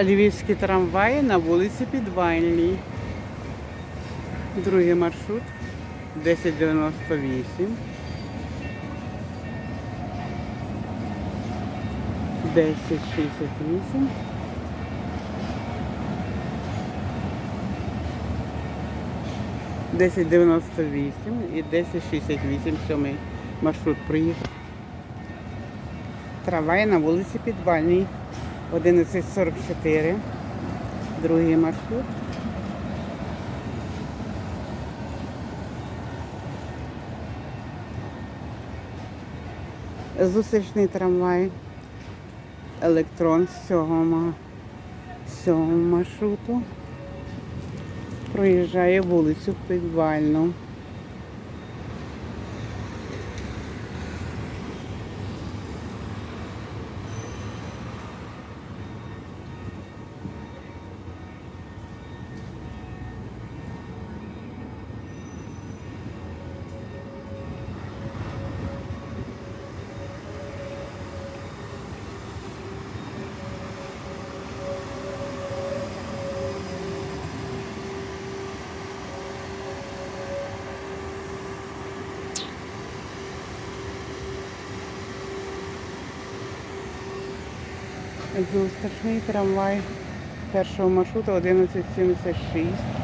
Львівські трамваї на вулиці Підвальній. Другий маршрут 1098. 1068. Десять дев'яносто вісім і десять шістдесят вісім сьомий маршрут приїхав. Трамвай на вулиці Підвальній. 11.44. Другий маршрут. Зустрічний трамвай. Електрон з цього, з цього маршруту. Проїжджає вулицю Підвальну. Зустрічний трамвай першого маршруту 1176.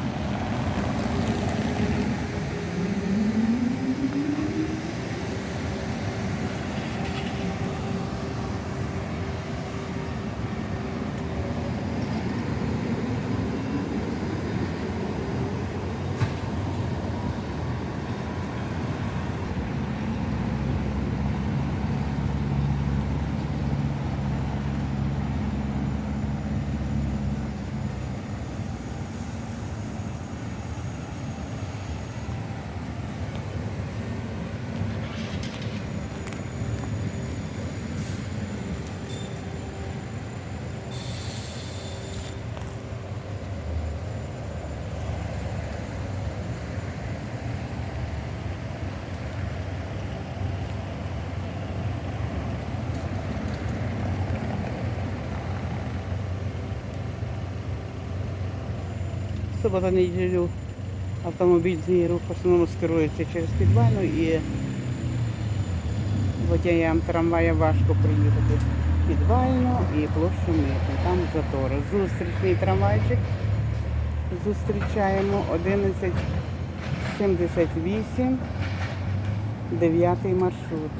Субота неділю автомобільний рух в основному скерується через підвальну і водіям трамвая важко приїхати підвальну і площу митну. Там затори. Зустрічний трамвайчик зустрічаємо 1178, 9 маршрут.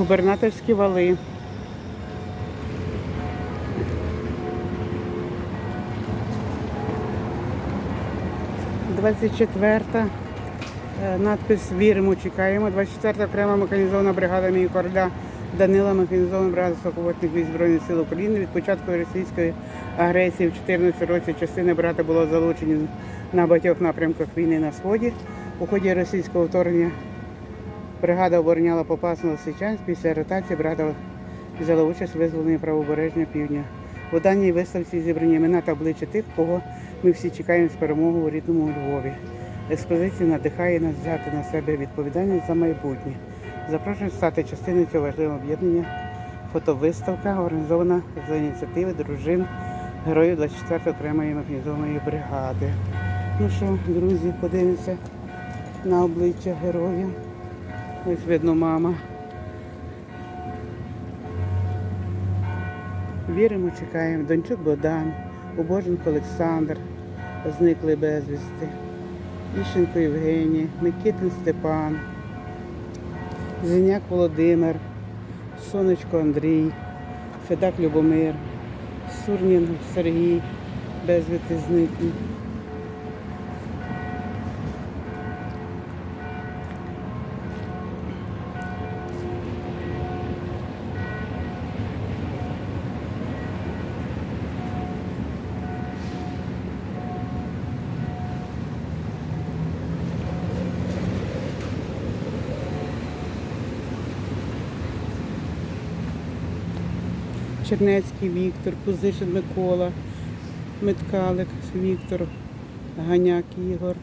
Губернаторські вали. Двадцять четверта. Е, Надпис Віримо, чекаємо. 24-та окрема механізована бригада імені короля Данила, механізована бригада сухопутних військ Збройних сил України. Від початку російської агресії в 2014 році частини брата було залучені на багатьох напрямках війни на сході. У ході російського вторгнення Бригада обороняла Попасного Сичанськ. Після ротації бригада взяла участь у визволенні правобережжя півдня. У даній виставці зібрані імена та обличчя тих, кого ми всі чекаємо з перемоги у рідному Львові. Експозиція надихає нас взяти на себе відповідальність за майбутнє. Запрошую стати частиною цього важливого об'єднання. Фотовиставка організована за ініціативи дружин героїв 24-ї окремої механізованої бригади. Ну що, друзі, подивимося на обличчя героїв. Ось видно мама. Віримо, чекаємо. Дончук Богдан, Убоженко Олександр, зникли безвісти. Іщенко Євгеній, Микитин Степан, Зеняк Володимир, Сонечко Андрій, Федак Любомир, Сурнін Сергій, безвісти зниклі. Чернецький Віктор, Кузишин Микола, Меткалик Віктор, Ганяк Ігор.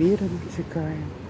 Віримо, чекаємо.